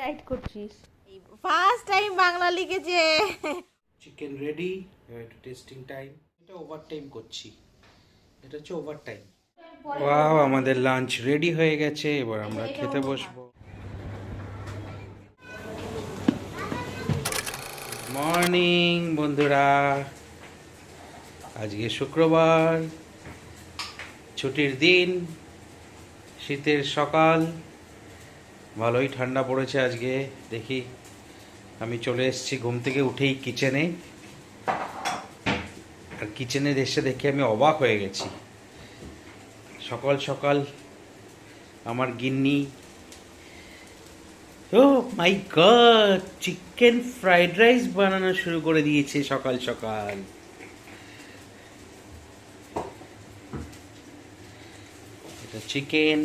Right করছিস first time Bangla লিখেছে। Chicken ready একটু টেস্টিং টাইম এটা ওভার টাইম করছি। এটা হচ্ছে ওভার টাইম ওয়াও আমাদের লাঞ্চ রেডি হয়ে গেছে এবার আমরা খেতে বসবো। মর্নিং বন্ধুরা। আজকে শুক্রবার ছুটির দিন শীতের সকাল। ভালোই ঠান্ডা পড়েছে আজকে, দেখি। আমি চলে এসেছি ঘুম থেকে উঠেই কিচেনে আর কিচেনে এসে দেখে আমি অবাক হয়ে গেছি। সকাল সকাল আমার গিন্নি ও my god chicken fried rice বানানো শুরু করে দিয়েছে সকাল সকাল। এটা চিকেন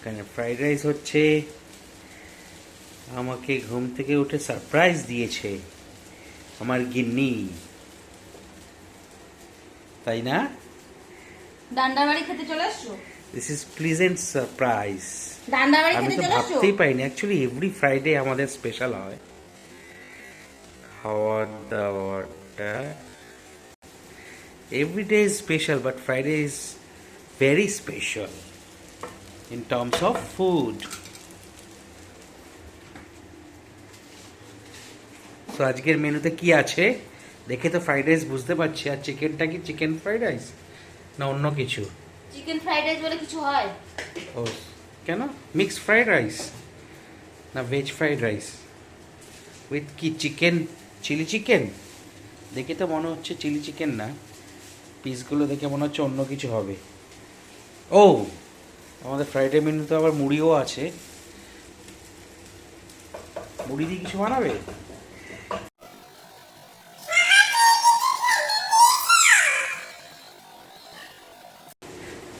এখানে ফ্রাইড রাইস হচ্ছে। আমাকে ঘুম থেকে উঠে সারপ্রাইজ দিয়েছে আমার গিন্নি। তাই না? ডান্ডা বাড়ি খেতে চলে এসছো? দিস ইজ প্লিজেন্ট সারপ্রাইজ ডান্ডা বাড়ি আমি তো ভাবতেই পাইনি অ্যাকচুয়ালি এভরি ফ্রাইডে আমাদের স্পেশাল হয়। খাওয়ার দাওয়ারটা every day is special but Friday is very special in terms of food তো আজকের মেনুতে কি আছে? দেখে তো ফ্রাইড রাইস বুঝতে পারছি। আর চিকেনটা কি চিকেন ফ্রাইড রাইস না অন্য কিছু? চিকেন ফ্রাইড রাইস বলে কিছু হয়? ও কেন? মিক্স ফ্রাইড রাইস না ভেজ ফ্রাইড রাইস উইথ কি চিকেন চিলি চিকেন দেখে তো মনে হচ্ছে চিলি চিকেন না। পিসগুলো দেখে মনে হচ্ছে অন্য কিছু হবে। ও আমাদের ফ্রাইডে মেনু তো আবার মুড়িও আছে। মুড়ি দিয়ে কিছু বানাবে?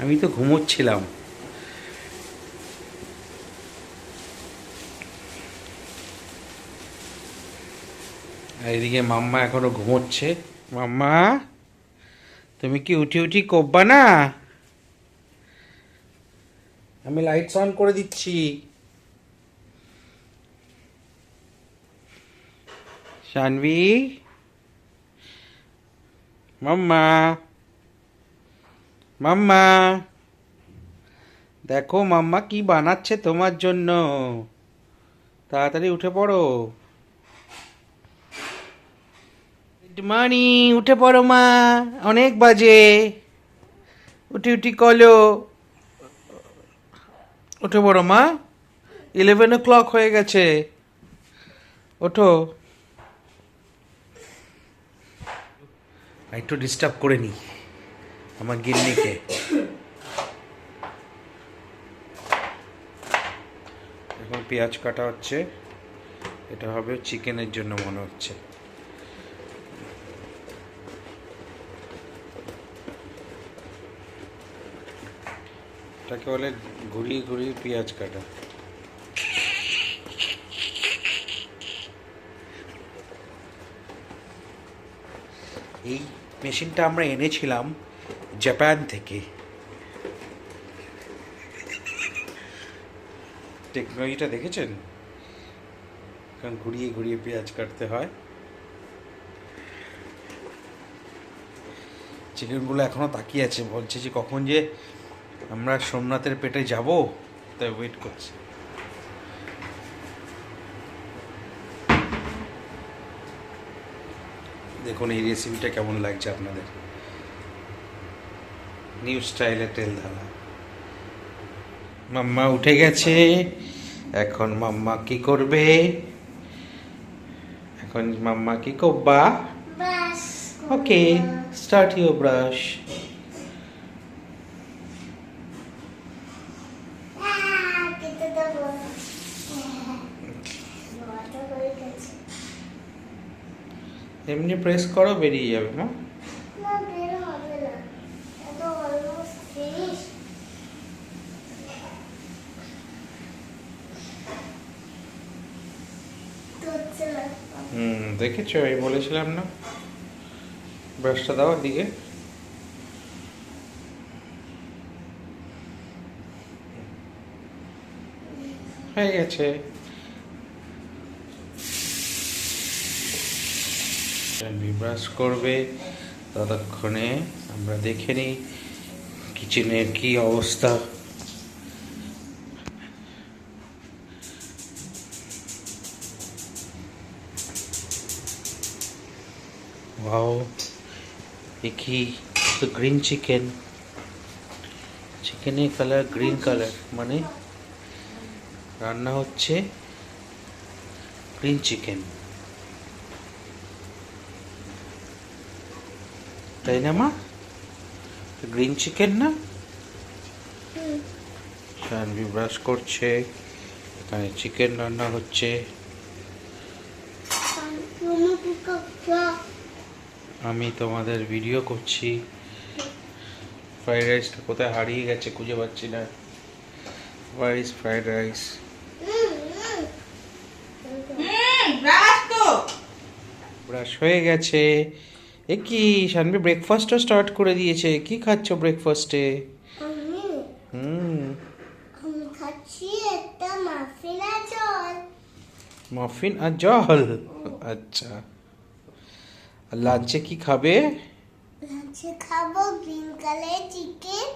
আমি তো ঘুমোচ্ছিলাম। এদিকে মাম্মা এখনও ঘুমোচ্ছে। মাম্মা, তুমি কি উঠি উঠি কব্বা না? আমি লাইটস অন করে দিচ্ছি। শানভি মাম্মা মাম্মা দেখো মাম্মা কি বানাচ্ছে তোমার জন্য? তাড়াতাড়ি উঠে পড়ো। গুড মর্নিং উঠে পড়ো মা। অনেক বাজে। উঠি উঠি, কলো। উঠে বড় মা ইলেভেন ও ক্লক হয়ে গেছে। ওঠো। একটু ডিস্টার্ব করে নি আমার গিন্নিকে। এখন পেঁয়াজ কাটা হচ্ছে। এটা হবে চিকেনের জন্য মনে হচ্ছে। এটাকে বলে ঘুরিয়ে ঘুরিয়ে পেঁয়াজ কাটা। এই মেশিনটা আমরা এনেছিলাম জাপান থেকে। টেকনোলজিটা দেখেছেন? কারণ ঘুরিয়ে ঘুরিয়ে পেঁয়াজ কাটতে হয়। চিকেনগুলো এখনও তাকিয়ে আছে, বলছে যে কখন যে আমরা সোমনাথের পেটে যাব? তাই ওয়েট করছি। দেখুন এই রেসিপিটা কেমন লাগছে আপনাদের? নিউ স্টাইলে তেল ঢালা। মাম্মা উঠে গেছে। এখন মাম্মা কি করবে? এখন মাম্মা কি করবা? ওকে স্টার্ট ইউর ব্রাশ এমনি প্রেস করো বেরিয়ে যাবে মা হুম দেখেছ আমি বলেছিলাম না? ব্রাশটা দাও দিকে হয়ে গেছে। ব্রাশ করবে। ততক্ষণে আমরা দেখে নিই কিচেনের কি অবস্থা। ওয়াও কি তো গ্রিন চিকেন চিকেনের কালার গ্রিন কালার মানে রান্না হচ্ছে গ্রিন চিকেন তাই না মা গ্রিন চিকেন না শানভি ব্রাশ করছে এখানে চিকেন রান্না হচ্ছে আমি তোমাদের ভিডিও করছি ফ্রাইড রাইসটা কোথায় হারিয়ে গেছে খুঁজে পাচ্ছি না ইজ ফ্রাইড রাইস ব্রাশ হয়ে গেছে এ কি শানভি ব্রেকফাস্টও স্টার্ট করে দিয়েছে। কি খাচ্ছ ব্রেকফাস্টে হুম। আমি খাচ্ছি একটা মাফিনা জল। মাফিন আর জল? আচ্ছা। আর লাঞ্চে কি খাবে? লাঞ্চে খাব green colour chicken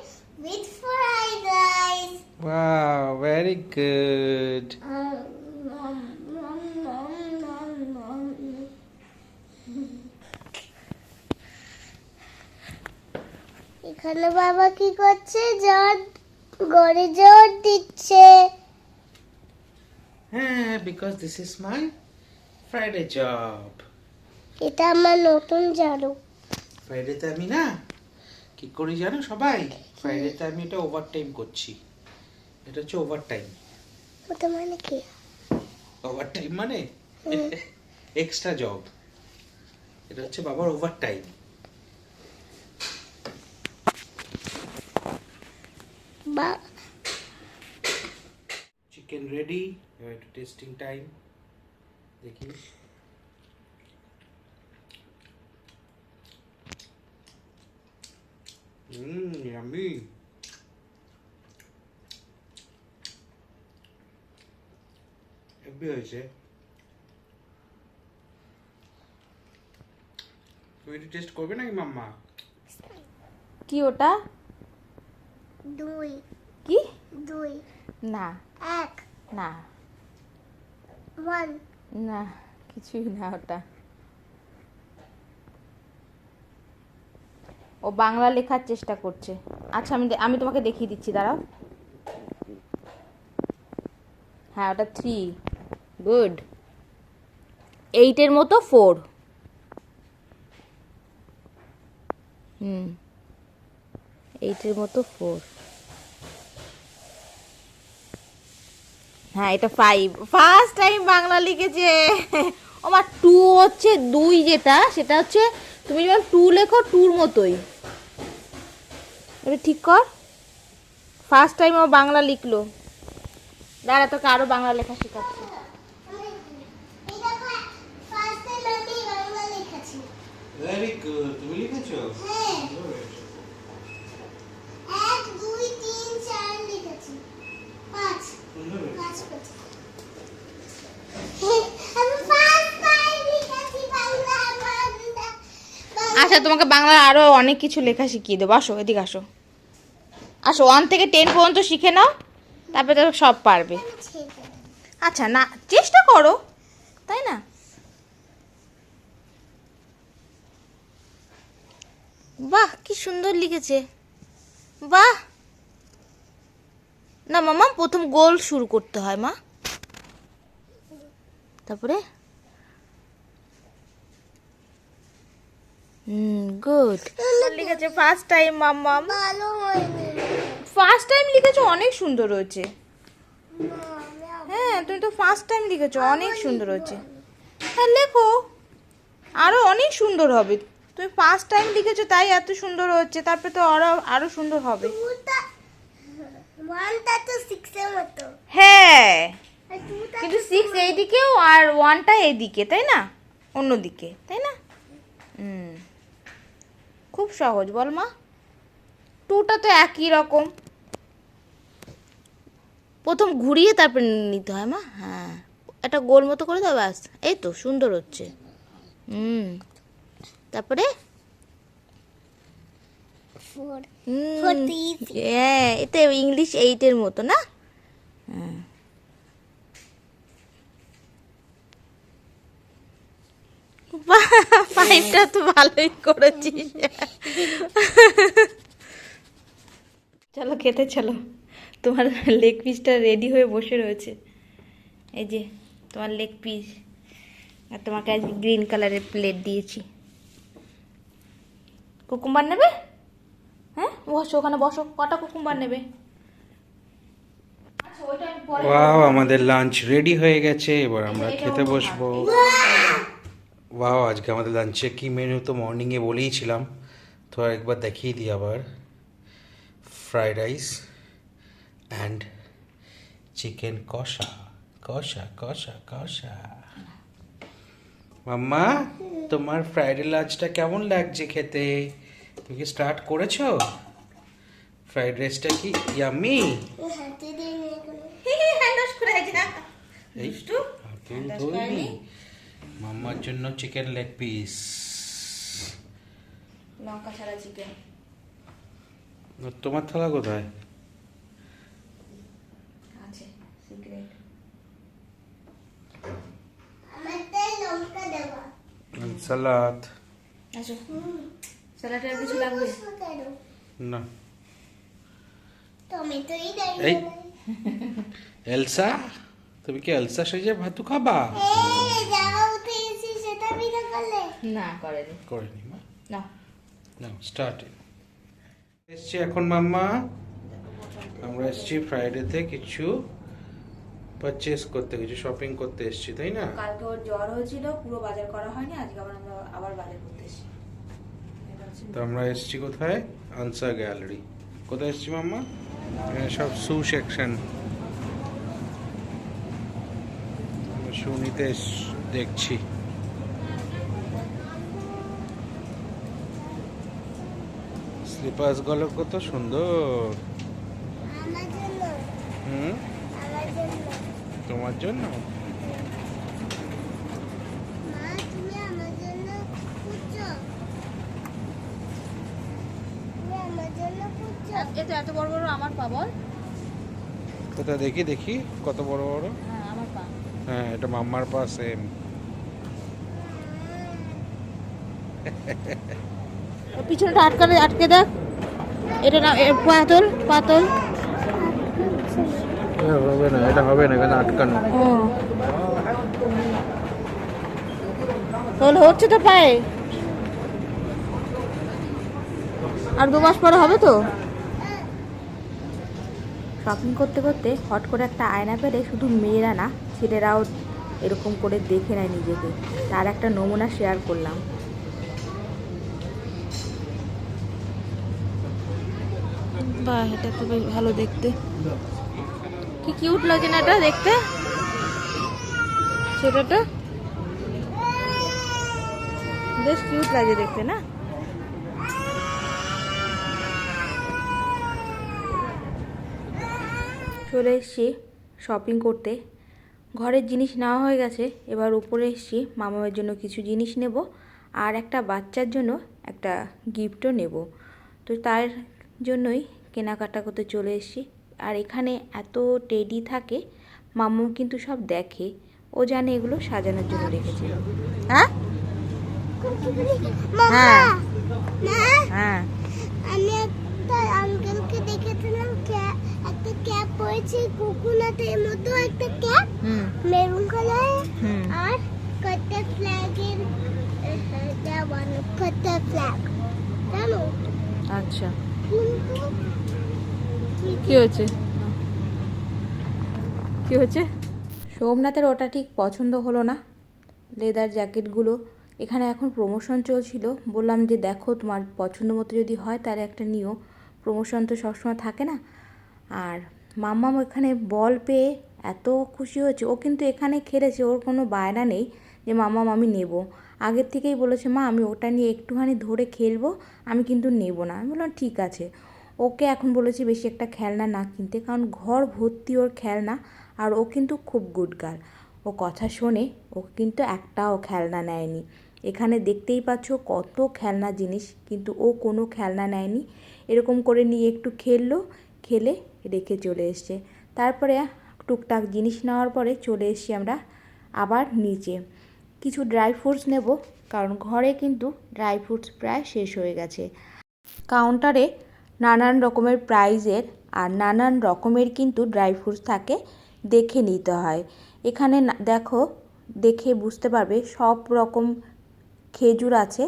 with fried rice wow very good এখানে বাবা কি করছে? জল গড়ে জল দিচ্ছে। হ্যাঁ because this is my Friday job এটা আমার নতুন ঝাড়ু ফ্রাইডেতে আমি না কি করি জানো সবাই? ফ্রাইডে ফ্রাইডেতে আমি এটা ওভার টাইম করছি। এটা হচ্ছে ওভার টাইম ওটা মানে কি? ওভার টাইম মানে এক্সট্রা জব এটা হচ্ছে বাবার ওভার টাইম বা চিকেন রেডি একটু টেস্টিং টাইম দেখি হুম ইয়ামি হেভি হয়েছে তুমি একটু টেস্ট করবে নাকি মাম্মা কি ওটা দুই। কি? দুই। না। এক। না। ওয়ান। না কিছুই না ওটা। ও বাংলা লেখার চেষ্টা করছে। আচ্ছা আমি আমি তোমাকে দেখিয়ে দিচ্ছি দাঁড়াও। হ্যাঁ ওটা থ্রি গুড এইটের মতো ফোর হুম। এইটের মতো ফোর হ্যাঁ এটা ফাইভ ফার্স্ট টাইম বাংলা লিখেছে। আমার টু হচ্ছে দুই যেটা, সেটা হচ্ছে তুমি যেমন টু লেখো টুর মতোই। এটা ঠিক কর। ফার্স্ট টাইম ও বাংলা লিখলো। দাঁড়া, তোকে আরও বাংলা লেখা শেখাচ্ছি। ভেরি গুড তুমি লিখেছো হ্যাঁ এক দুই তিন চার লিখেছি পাঁচ পাঁচ পাঁচ আমি ফার্স্ট টাইম লিখেছি বাংলা বাংলা আচ্ছা তোমাকে বাংলা আরও অনেক কিছু লেখা শিখিয়ে দেবো। আসো, এদিকে আসো। আসো ওয়ান থেকে টেন পর্যন্ত শিখে নাও, তারপরে তো সব পারবে। আচ্ছা না, চেষ্টা করো, তাই না? বাহ, কি সুন্দর লিখেছে। বাহ না মামা প্রথম গোল শুরু করতে হয় মা। তারপরে? হুম গুড লিখেছে ফার্স্ট টাইম মাম্মাম ভালো হয়নি। ফার্স্ট টাইম লিখেছো অনেক সুন্দর হয়েছে। হ্যাঁ তুমি তো ফার্স্ট টাইম লিখেছো অনেক সুন্দর হয়েছে। হ্যাঁ লেখো। আরও অনেক সুন্দর হবে। তুমি ফার্স্ট টাইম লিখেছো তাই এত সুন্দর হচ্ছে তারপরে তো আরও আরও সুন্দর হবে। ওয়ানটা তো সিক্সের মতো। হ্যাঁ। কিন্তু সিক্স এইদিকেও আর ওয়ানটা এইদিকে তাই না? অন্যদিকে তাই না? হুম। খুব সহজ বল মা। টুটা তো একই রকম। প্রথম ঘুরিয়ে তারপর নিতে হয় মা। হ্যাঁ। একটা গোল মতো করে দাও ব্যাস। এই তো সুন্দর হচ্ছে। হুম। তারপরে ফোর হ্যাঁ এটা ইংলিশ এইটের মতো না? হ্যাঁ। বাহ, তো ভালোই করেছিস। চলো খেতে চলো। তোমার লেগ পিসটা রেডি হয়ে বসে রয়েছে। এই যে তোমার লেগ পিস আর তোমাকে আজ গ্রিন কালারের প্লেট দিয়েছি। কুকুম্বার নেবে? হ্যাঁ? বসো ওখানে বসো। কটা কুকুম্বার নেবে? আচ্ছা, ওয়াও আমাদের লাঞ্চ রেডি হয়ে গেছে। এবার আমরা খেতে বসবো। ওয়াও আজকে আমাদের লাঞ্চে কি মেনু তো মর্নিংয়ে বলেইছিলাম। তো একবার দেখিয়ে দিই আবার। ফ্রাইড রাইস অ্যান্ড চিকেন কষা কষা কষা কষা। মাম্মা তোমার ফ্রাইডে লাঞ্চটা কেমন লাগছে খেতে? তুমি কি স্টার্ট করেছ? ফ্রাইড রাইসটা কি করেনি? মাম্মার জন্য চিকেন লেগ পিস লঙ্কা ছাড়া চিকেন তোমার থালা কোথায়? আছে সিক্রেট আমারটাই লঙ্কা দেওয়া। সালাদ। আসো। স্যালাডে আর কিছু লাগবে? না। টমেটোই দেয় এই এলসা তুমি কি এলসা সেজে ভাতু খাবা? এই যাওয়া উঠে সেটা বিনা করলে। না করেনি। করেনি মা? না। না স্টার্ট এসছি এখন মাম্মা। আমরা এসছি ফ্রাইডেতে কিছু পারচেস করতে কিছু শপিং করতে এসছি তাই না? কালকে ওর জ্বর হয়েছিল পুরো বাজার করা হয়নি আজকে আবার আমরা আবার বাজার করতে এসেছি। তো আমরা এসছি কোথায়? Ansar gallery. কোথায় এসছি মাম্মা? এখানে সব শু সেকশন। শু নিতে দেখছি। স্লিপার্সগুলো কত সুন্দর। হুম? তোমার জন্য মা তুমি আমার জন্য খুঁজছো তুমি আমার জন্য খুঁজছো এত বড় বড় আমার পা বল। কোথায় দেখি দেখি কত বড় বড়। হ্যাঁ আমার পা। হ্যাঁ এটা মাম্মার পা সেম পিছনটা আটকালে আটকে দেখ। এটা না এ, পাতল পাতল হবে না এটা হবে না এখানে আটকানো। তাহলে হচ্ছে তো পায়ে। আর দু মাস পরে হবে তো? শপিং করতে করতে হট করে একটা আয়না পেলে শুধু মেয়েরা না, ছেলেরাও এরকম করে দেখে নেয় নিজেকে। তার একটা নমুনা শেয়ার করলাম। বাহ, এটা তো বেশ ভালো দেখতে। কি কিউট লাগে না এটা দেখতে? ছোটটা? বেশ কিউট লাগে দেখতে না? চলে এসছি শপিং করতে। ঘরের জিনিস নেওয়া হয়ে গেছে এবার উপরে এসছি মামার জন্য কিছু জিনিস নেব আর একটা বাচ্চার জন্য একটা গিফটও নেব। তো তার জন্যই কেনাকাটা করতে চলে এসেছি। আর এখানে এত টেডি থাকে মাম্মু কিন্তু সব দেখে। ও জানে এগুলো সাজানোর জন্য রেখেছে। হ্যাঁ? হ্যাঁ। হ্যাঁ। আমি একটা আঙ্কেলকে দেখেছিলাম ক্যা- একটা ক্যাপ পরেছে কোকোনাটের মতো একটা ক্যাপ হুম। মেরুন কালার আর কটা ফ্ল্যাগের দেওয়ান কটা ফ্ল্যাগ জানো? আচ্ছা। কি হয়েছে? কি হয়েছে? সোমনাথের ওটা ঠিক পছন্দ হলো না লেদার জ্যাকেটগুলো এখানে এখন প্রমোশন চলছিল। বললাম যে দেখো তোমার পছন্দ মতো যদি হয় তাহলে একটা নিও। প্রমোশন তো সবসময় থাকে না। আর মাম্মাম এখানে বল পেয়ে এত খুশি হয়েছে। ও কিন্তু এখানে খেলেছে, ওর কোনো বায়না নেই যে, মাম্মাম, আমি নেব। আগের থেকেই বলেছে, মা, আমি ওটা নিয়ে একটুখানি ধরে খেলব, আমি কিন্তু নেব না। আমি বললাম, ঠিক আছে। ওকে এখন বলেছি, বেশি একটা খেলনা না কিনতে। কারণ ঘর ভর্তি ওর খেলনা, আর ও কিন্তু খুব গুড গার্ল ও কথা শোনে, ও কিন্তু একটাও খেলনা নেয়নি। এখানে দেখতেই পাচ্ছ কত খেলনা জিনিস, কিন্তু ও কোনো খেলনা নেয়নি। এরকম করে নিয়ে একটু খেললো খেলে রেখে চলে এসছে। তারপরে টুকটাক জিনিস নেওয়ার পরে চলে এসছি আমরা আবার নিচে। কিছু ড্রাই ফ্রুটস নেব, কারণ ঘরে কিন্তু ড্রাই ফ্রুটস প্রায় শেষ হয়ে গেছে। কাউন্টারে নানান রকমের প্রাইজের আর নানান রকমের কিন্তু ড্রাই ফ্রুটস থাকে, দেখে নিতে হয়। এখানে দেখো, দেখে বুঝতে পারবে সব রকম খেজুর আছে,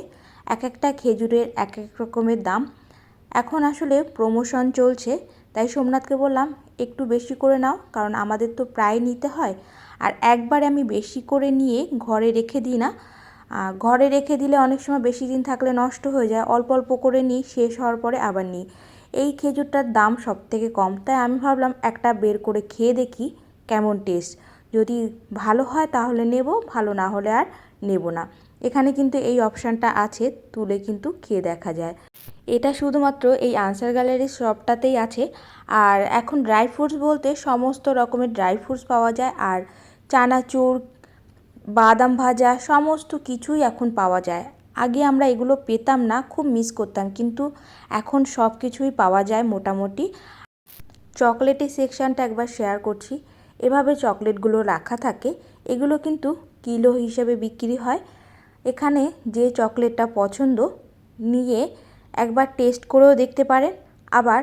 এক একটা খেজুরের এক এক রকমের দাম। এখন আসলে প্রমোশন চলছে তাই সোমনাথকে বললাম, একটু বেশি করে নাও, কারণ আমাদের তো প্রায় নিতে হয়। আর একবারে আমি বেশি করে নিয়ে ঘরে রেখে দিই না। ঘরে রেখে দিলে অনেক সময় বেশি দিন থাকলে নষ্ট হয়ে যায়। অল্প অল্প করে নিই, শেষ হওয়ার পরে আবার নিই। এই খেজুরটার দাম সব থেকে কম। তাই আমি ভাবলাম, একটা বের করে খেয়ে দেখি কেমন টেস্ট। যদি ভালো হয় তাহলে নেব, ভালো না হলে আর নেব না। এখানে কিন্তু এই অপশানটা আছে, তুলে কিন্তু খেয়ে দেখা যায়। এটা শুধুমাত্র এই আনসার গ্যালারির শপটাতেই আছে। আর এখন ড্রাই ফ্রুটস বলতে সমস্ত রকমের ড্রাই ফ্রুটস পাওয়া যায়। আর চানাচুর, বাদাম ভাজা, সমস্ত কিছুই এখন পাওয়া যায়। আগে আমরা এগুলো পেতাম না, খুব মিস করতাম। কিন্তু এখন সব কিছুই পাওয়া যায় মোটামুটি। চকলেটের সেকশানটা একবার শেয়ার করছি। এভাবে চকলেটগুলো রাখা থাকে। এগুলো কিন্তু কিলো হিসেবে বিক্রি হয়। এখানে যে চকলেটটা পছন্দ, নিয়ে একবার টেস্ট করেও দেখতে পারেন। আবার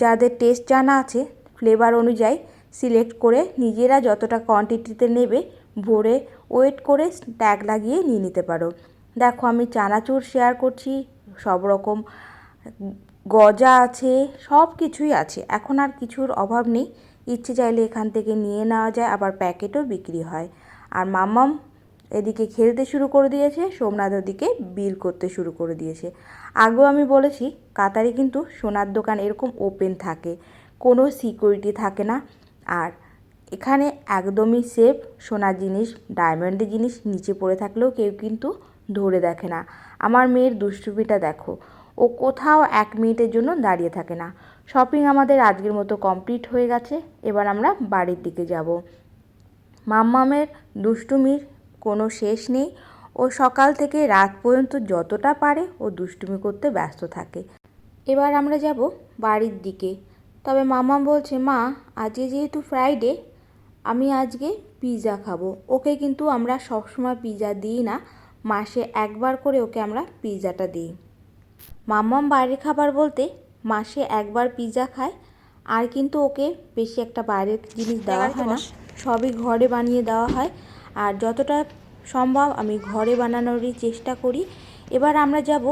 যাদের টেস্ট জানা আছে ফ্লেভার অনুযায়ী সিলেক্ট করে নিজেরা যতটা কোয়ান্টিটিতে নেবে, ভরে ওয়েট করে ট্যাগ লাগিয়ে নিয়ে নিতে পারো। দেখো, আমি চানাচুর শেয়ার করছি, সব রকম গজা আছে, সব কিছুই আছে। এখন আর কিছুর অভাব নেই। ইচ্ছে চাইলে এখান থেকে নিয়ে নেওয়া যায়, আবার প্যাকেটও বিক্রি হয়। আর মাম্মাম এদিকে খেলতে শুরু করে দিয়েছে, সোমনাথ ওদিকে বিল করতে শুরু করে দিয়েছে। আগেও আমি বলেছি, কাতারে কিন্তু সোনার দোকান এরকম ওপেন থাকে, কোনো সিকিউরিটি থাকে না। আর এখানে একদমই সেফ সোনার জিনিস ডায়মন্ডের জিনিস নিচে পড়ে থাকলেও কেউ কিন্তু ধরে দেখে না। আমার মেয়ের দুষ্টুমিটা দেখো, ও কোথাও এক মিনিটের জন্য দাঁড়িয়ে থাকে না। শপিং আমাদের আজকের মতো কমপ্লিট হয়ে গেছে, এবার আমরা বাড়ির দিকে যাব। মাম্মামের দুষ্টুমির কোনো শেষ নেই ও সকাল থেকে রাত পর্যন্ত যতটা পারে ও দুষ্টুমি করতে ব্যস্ত থাকে। এবার আমরা যাব বাড়ির দিকে। তবে মামা বলছে মা আজকে যেহেতু ফ্রাইডে আমি আজকে পিৎজা খাব। ওকে কিন্তু আমরা সবসময় পিৎজা দিই না। মাসে একবার করে ওকে আমরা পিৎজাটা দিই। মাম্মাম বাইরের খাবার বলতে মাসে একবার পিৎজা খায় আর কিন্তু ওকে বেশি একটা বাইরের জিনিস দেওয়া হয় না। সবই ঘরে বানিয়ে দেওয়া হয়। আর যতটা সম্ভব আমি ঘরে বানানোরই চেষ্টা করি। এবার আমরা যাব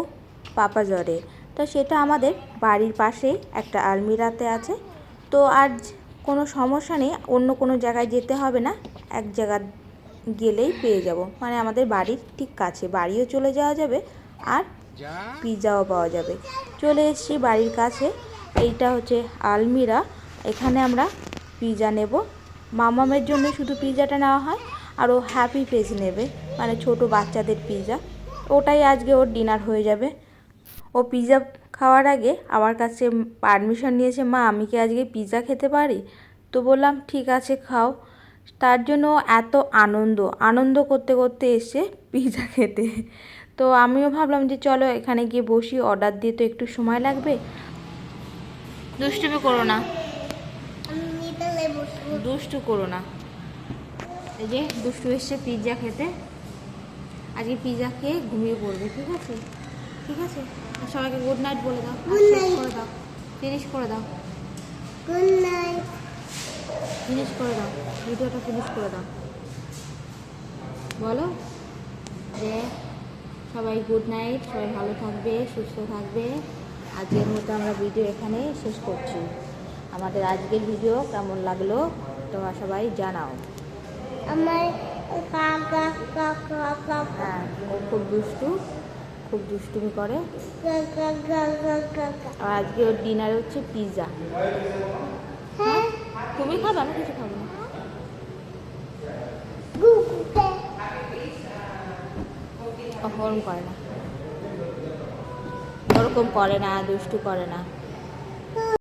পাপাজরে তো সেটা আমাদের বাড়ির পাশেই একটা আলমিরাতে আছে। তো আর কোনো সমস্যা নেই অন্য কোনো জায়গায় যেতে হবে না। এক জায়গা গেলেই পেয়ে যাব। মানে আমাদের বাড়ির ঠিক কাছে। বাড়িও চলে যাওয়া যাবে আর পিৎজাও পাওয়া যাবে। চলে এসেছি বাড়ির কাছে। এইটা হচ্ছে আলমিরা। এখানে আমরা পিৎজা নেব। মামামের জন্য শুধু পিৎজাটা নেওয়া হয়। আর ও হ্যাপি পেজ নেবে মানে ছোট বাচ্চাদের পিৎজা ওটাই আজকে ওর ডিনার হয়ে যাবে। ও পিৎজা খাওয়ার আগে আমার কাছে পারমিশন নিয়েছে মা আমি কি আজকে পিৎজা খেতে পারি? তো বললাম ঠিক আছে খাও। তার জন্য এত আনন্দ আনন্দ করতে করতে এসে পিৎজা খেতে। তো আমিও ভাবলাম যে চলো এখানে গিয়ে বসি অর্ডার দিয়ে তো একটু সময় লাগবে। দুষ্টুমি করো না। দুষ্টু করো না। এই যে দুষ্টু এসছে পিৎজা খেতে। আজকে পিৎজা খেয়ে ঘুমিয়ে পড়বে ঠিক আছে? ঠিক আছে? সবাইকে গুড নাইট বলে দাও. করে দাও। ফিনিশ করে দাও। গুড নাইট ফিনিশ করে দাও। ভিডিওটা ফিনিশ করে দাও। বলো যে সবাই গুড নাইট সবাই ভালো থাকবে সুস্থ থাকবে। আজকের মতো আমরা ভিডিও এখানে শেষ করছি। আমাদের আজকের ভিডিও কেমন লাগল তোমরা সবাই জানাও। আমার কাকা কাকা কাকা। হ্যাঁ ও খুব দুষ্টু খুব দুষ্টুমি করে। আর আজকে ওর ডিনার হচ্ছে পিৎজা হ্যাঁ? তুমি খাবে? আমি কিছু খাব না। গুগুতে করে না। ওরকম করে না দুষ্টু করে না।